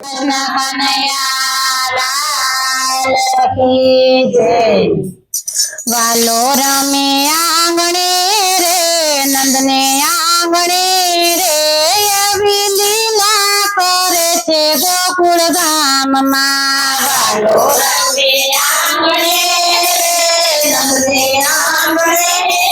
કૃષ્ણ કનૈયા લાલ કી જય વાલો રમે આંગણે રે નંદને આંગણે રે એવી લીલા કરે છે ગોકુળ ગામમાં વાલો રમે આંગણે રે નંદને આંગણે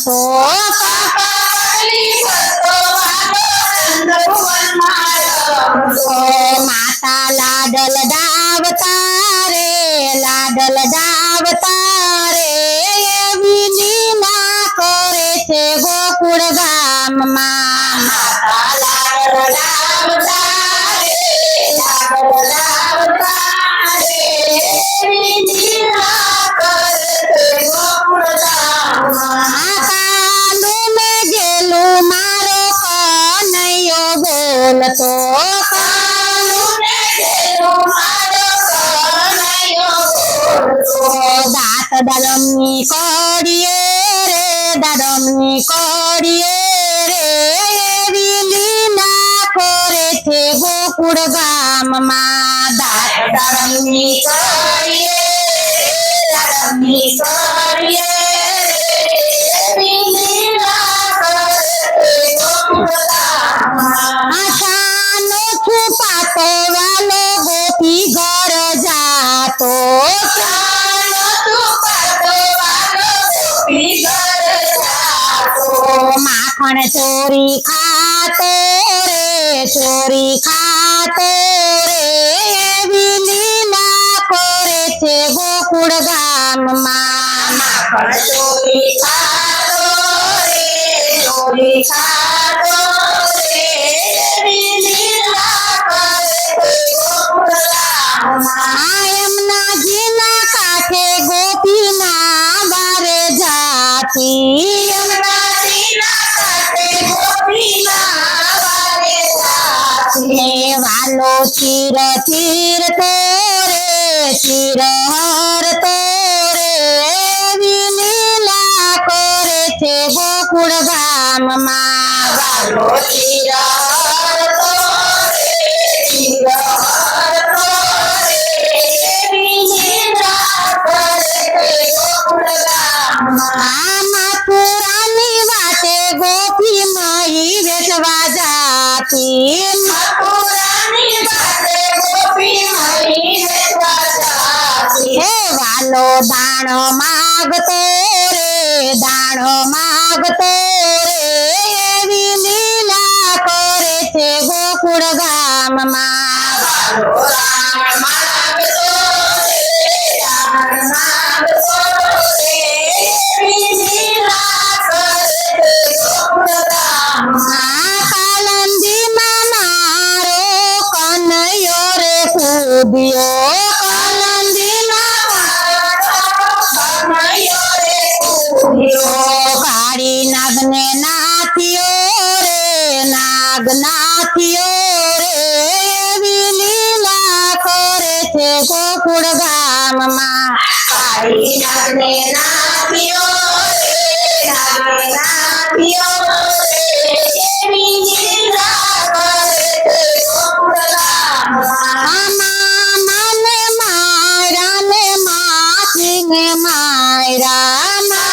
રમતો પાપા પગલી ભરતો વાલો નંદ ભુવન મારો રમતો માતા લાડલ ડાવતા રે લાડલ ડાવતા રે એવી લીલા કરે છે ગોકુળ ગામમાં માતા લાડલ ડાવતા তো দাঁত দারমনি করিয়ে রে দারমনি করিয়ে রে না করেছে গোকুর গাম মা দাঁত দারমনি করিয়ে দারমনি করিয়ে માખણ ચોરી ખાતો રે ચોરી ખાતો રે એવી લીલા કરે છે ગોકુળ ગામમાં માખણ ચોરી ખાતો રે ચોરી ખાતો રે એવી લીલા કરે છે ગોકુળ ગામમાં એમના જીના કાંઠે ગોપીના બારે જાતી জানো চির চির তোরে চিরহার তোরে বিলীলা করেছে বকুর ধাম মা। করেছে বকুর পুরানি বাতে গোপী মাই বেশ বাজাতি હે વાલો દાણો માગતો રે દાણો માગતો રે એવી લીલા કરે છે ગોકુળ ગામમાં. કૂદ્યો કાળી નાગને નાથિયો રે નાગ નાથિયો રે એવી લીલા ગામમાં. মায়রা মা।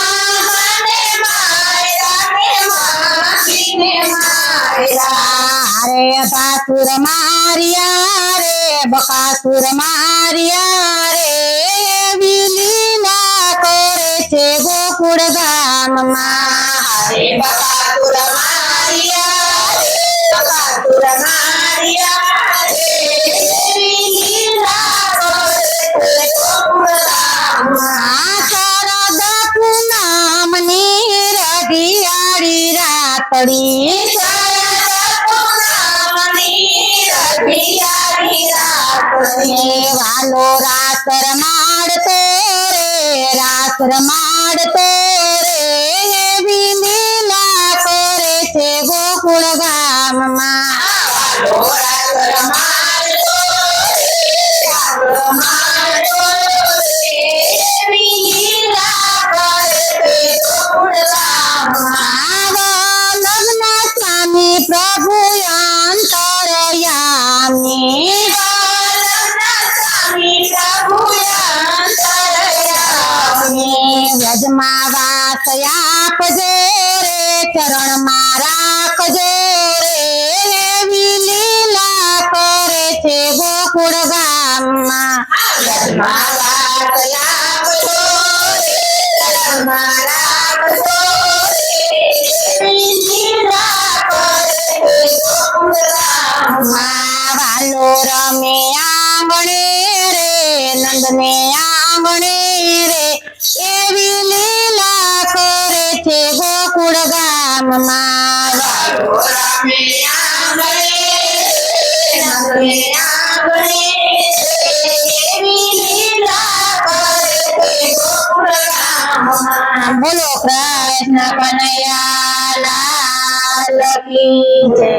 রে বাসুর মারিয়া রে বকাসুর মারিয়া রে বিলীনা করেছে গোকুর ধাম মা। রে বাবা રાખડી વાલો રાસ રમાડતો રે રાસ રમાડતો વ્રજમાં વાસ આપજે રે ચરણમાં રાખજો રે એવી લીલા કરે છે ગોકુળ ગામમાં વ્રજમાં વાસ આપજો રે ચરણમાં આંગણે રે એવી લીલા કરે છે ગોકુળ ગામમાં બોલો કૃષ્ણ કનૈયા લાલ કી જય